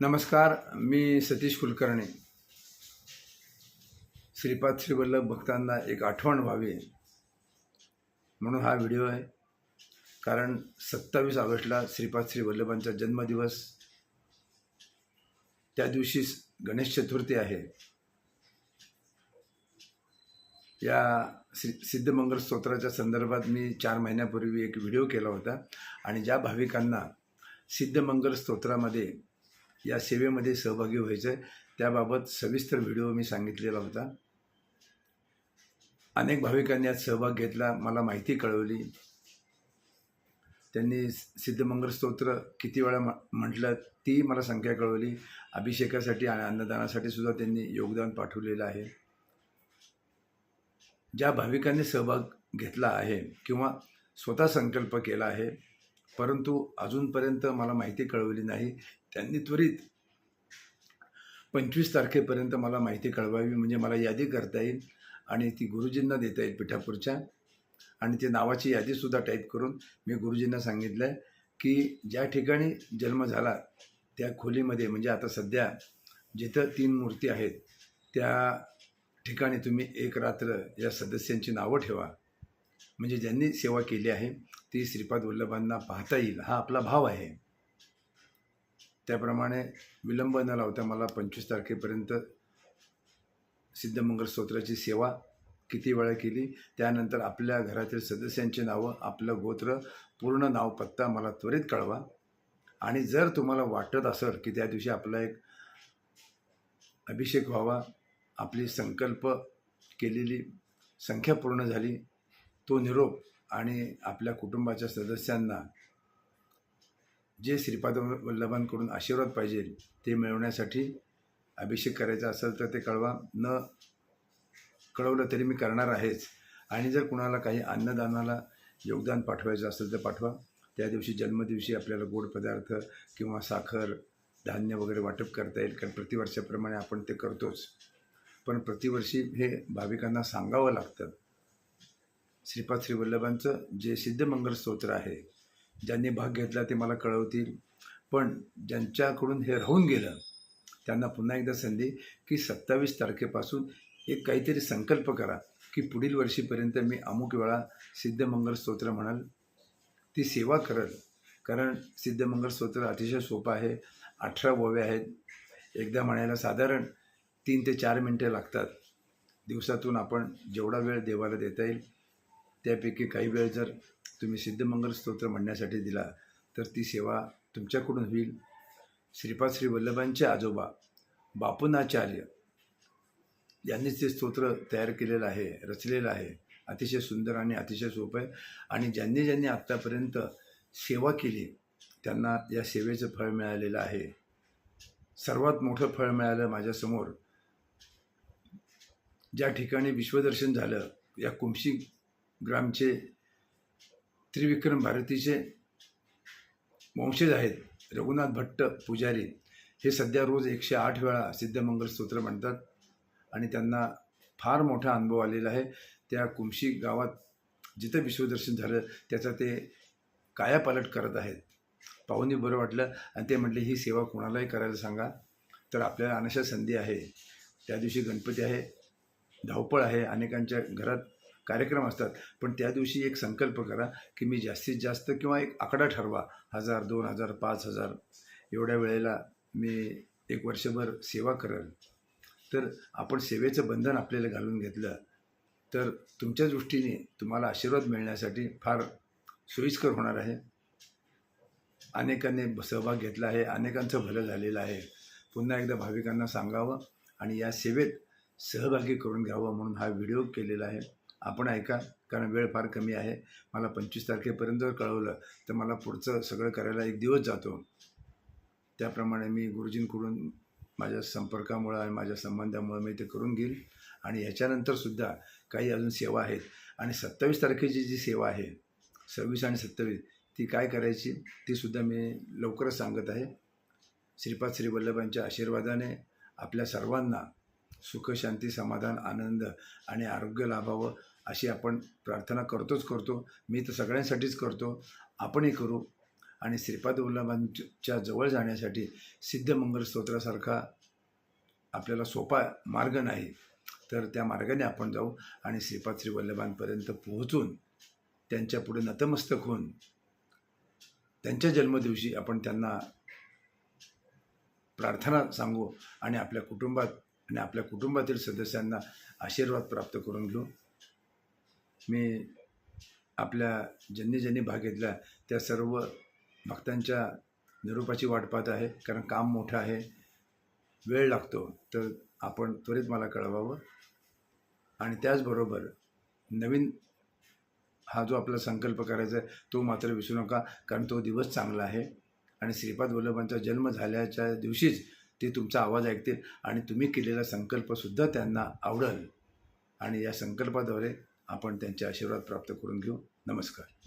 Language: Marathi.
नमस्कार मी सतीश कुलकर्णी. श्रीपाद श्रीवल्लभ भक्तांना एक आठवण व्हावी म्हणून हा व्हिडिओ आहे. कारण सत्तावीस ऑगस्टला श्रीपाद श्री वल्लभांचा जन्मदिवस त्या दिवशी गणेश चतुर्थी आहे. या श्री सिद्धमंगल स्तोत्राच्या संदर्भात मी चार महिन्यापूर्वी एक व्हिडिओ केला होता आणि ज्या भाविकांना सिद्धमंगल स्तोत्रामध्ये या सेवेमध्ये सहभागी व्हायचं आहे त्याबाबत सविस्तर व्हिडिओ मी सांगितलेला होता. अनेक भाविकांनी यात सहभाग घेतला मला माहिती कळवली. त्यांनी सिद्धमंगल स्तोत्र किती वेळा म्हटलं ती मला संख्या कळवली. अभिषेकासाठी आणि अन्नदानासाठी सुद्धा त्यांनी योगदान पाठवलेलं आहे. ज्या भाविकांनी सहभाग घेतला आहे किंवा स्वतः संकल्प केला आहे परंतु अजूनपर्यंत मला माहिती कळवली नाही. त्यांनी त्वरित पंचवीस तारखेपर्यंत मला माहिती कळवावी म्हणजे मला यादी करता येईल आणि ती गुरुजींना देता येईल पिठापूरच्या. आणि ते नावाची यादीसुद्धा टाईप करून मी गुरुजींना सांगितलं आहे की ज्या ठिकाणी जन्म झाला त्या खोलीमध्ये म्हणजे आता सध्या जिथं तीन मूर्ती आहेत त्या ठिकाणी तुम्ही एक रात्र या सदस्यांची नावं ठेवा. म्हणजे ज्यांनी सेवा केली आहे ती श्रीपाद वल्लभांना पाहता येईल हा आपला भाव आहे. त्याप्रमाणे विलंब न लावता मला पंचवीस तारखेपर्यंत सिद्धमंगल स्तोत्राची सेवा किती वेळा केली त्यानंतर आपल्या घरातील सदस्यांची नावं आपलं गोत्र पूर्ण नाव पत्ता मला त्वरित कळवा. आणि जर तुम्हाला वाटत असेल की त्या दिवशी आपला एक अभिषेक व्हावा आपली संकल्प केलेली संख्या पूर्ण झाली तो निरोप आणि आपल्या कुटुंबाच्या सदस्यांना जे श्रीपाद वल्लभांकडून आशीर्वाद पाहिजे ते मिळवण्यासाठी अभिषेक करायचा असेल तर ते कळवा. न कळवलं तरी मी करणार आहेच. आणि जर कुणाला काही अन्नदानाला योगदान पाठवायचं असेल तर पाठवा. त्या दिवशी जन्मदिवशी आपल्याला गोड पदार्थ किंवा साखर धान्य वगैरे वाटप करता येईल. कारण प्रतिवर्षाप्रमाणे आपण ते करतोच. पण प्रतिवर्षी हे भाविकांना सांगावं लागतं. श्रीपाद श्री वल्लभांचं जे सिद्धमंगल स्तोत्र आहे ज्यांनी भाग घेतला ते मला कळवतील. पण ज्यांच्याकडून हे राहून गेलं त्यांना पुन्हा एकदा संधी की सत्तावीस तारखेपासून एक काहीतरी संकल्प करा की पुढील वर्षीपर्यंत मी अमुक वेळा सिद्धमंगल स्तोत्र म्हणाल. ती सेवा करल. कारण सिद्धमंगल स्तोत्र अतिशय सोपं आहे अठरा ओव्या आहेत. एकदा म्हणायला साधारण तीन ते चार मिनटे लागतात. दिवसातून आपण जेवढा वेळ देवाला देता येईल त्यापैकी काही वेळ जर तुम्ही सिद्धमंगल स्तोत्र म्हणण्यासाठी दिला तर ती सेवा तुमच्याकडून होईल. श्रीपाद श्री वल्लभांचे आजोबा बापूनाचार्य यांनीच ते स्तोत्र तयार केलेलं आहे रचलेलं आहे. अतिशय सुंदर आणि अतिशय सोपं आहे. आणि ज्यांनी ज्यांनी आत्तापर्यंत सेवा केली त्यांना या सेवेचं फळ मिळालेलं आहे. सर्वात मोठं फळ मिळालं माझ्यासमोर. ज्या ठिकाणी विश्वदर्शन झालं या कुमशी ग्रामचे त्रिविक्रम भारतीचे वंशज आहेत. रघुनाथ भट्ट पुजारी. हे सध्या रोज एकशे आठ वेळा सिद्धमंगल स्तोत्र म्हणतात आणि त्यांना फार मोठा अनुभव आलेला आहे. त्या कुमशी गावात जिथं विश्वदर्शन झालं त्याचा ते कायापालट करत आहेत. पाहुणे बरं वाटलं आणि ते म्हटले ही सेवा कोणालाही करायला सांगा. तर आपल्याला अनाशा संधी आहे. त्या दिवशी गणपती आहे धावपळ आहे अनेकांच्या घरात कार्यक्रम असतात. पण त्या दिवशी एक संकल्प करा की मी जास्तीत जास्त किंवा एक आकडा ठरवा. हजार दोन हजार पाच हजार. एवढ्या वेळेला मी एक वर्षभर सेवा करेल. तर आपण सेवेचं बंधन आपल्याला घालून घेतलं तर तुमच्या दृष्टीने तुम्हाला आशीर्वाद मिळण्यासाठी फार सोयीस्कर होणार आहे. अनेकांनी सहभाग घेतला आहे अनेकांचं भलं झालेलं आहे. पुन्हा एकदा भाविकांना सांगावं आणि या सेवेत सहभागी करून घ्यावं म्हणून हा व्हिडिओ केलेला आहे. आपण ऐका कारण वेळ फार कमी आहे. मला पंचवीस तारखेपर्यंत जर कळवलं तर मला पुढचं सगळं करायला एक दिवस जातो. त्याप्रमाणे मी गुरुजींकडून माझ्या संपर्कामुळं आणि माझ्या संबंधामुळं मी ते करून घेईल. आणि ह्याच्यानंतरसुद्धा काही अजून सेवा आहेत. आणि सत्तावीस तारखेची जी सेवा आहे सव्वीस आणि सत्तावीस ती काय करायची तीसुद्धा मी लवकरच सांगत आहे. श्रीपाद श्री वल्लभांच्या आशीर्वादाने आपल्या सर्वांना सुख शांती समाधान आनंद आणि आरोग्य लाभावं अशी आपण प्रार्थना करतोच करतो. मी तर सगळ्यांसाठीच करतो. आपणही करू. आणि श्रीपाद वल्लभांच्या जवळ जाण्यासाठी सिद्धमंगल स्तोत्रासारखा आपल्याला सोपा मार्ग नाही तर त्या मार्गाने आपण जाऊ आणि श्रीपाद श्री वल्लभांपर्यंत पोहोचून त्यांच्या पुढे नतमस्तक होऊन त्यांच्या जन्मदिवशी आपण त्यांना प्रार्थना सांगू आणि आपल्या कुटुंबात आणि आपल्या कुटुंबातील सदस्यांना आशीर्वाद प्राप्त करून घेऊ. मी आपल्या ज्यांनी ज्यांनी भाग घेतला त्या सर्व भक्तांच्या निरूपाची वाट पाहत आहे. कारण काम मोठं आहे. वेळ लागतो. तर आपण त्वरित मला कळवावं. आणि त्याचबरोबर नवीन हा जो आपला संकल्प करायचा आहे तो मात्र विसरू नका. कारण तो दिवस चांगला आहे. आणि श्रीपाद वल्लभांचा जन्म झाल्याच्या दिवशीच ते तुमचा आवाज ऐकतील आणि तुम्ही केलेला संकल्पसुद्धा त्यांना आवडेल. आणि या संकल्पाद्वारे आपण त्यांचे आशीर्वाद प्राप्त करून घेऊ. नमस्कार.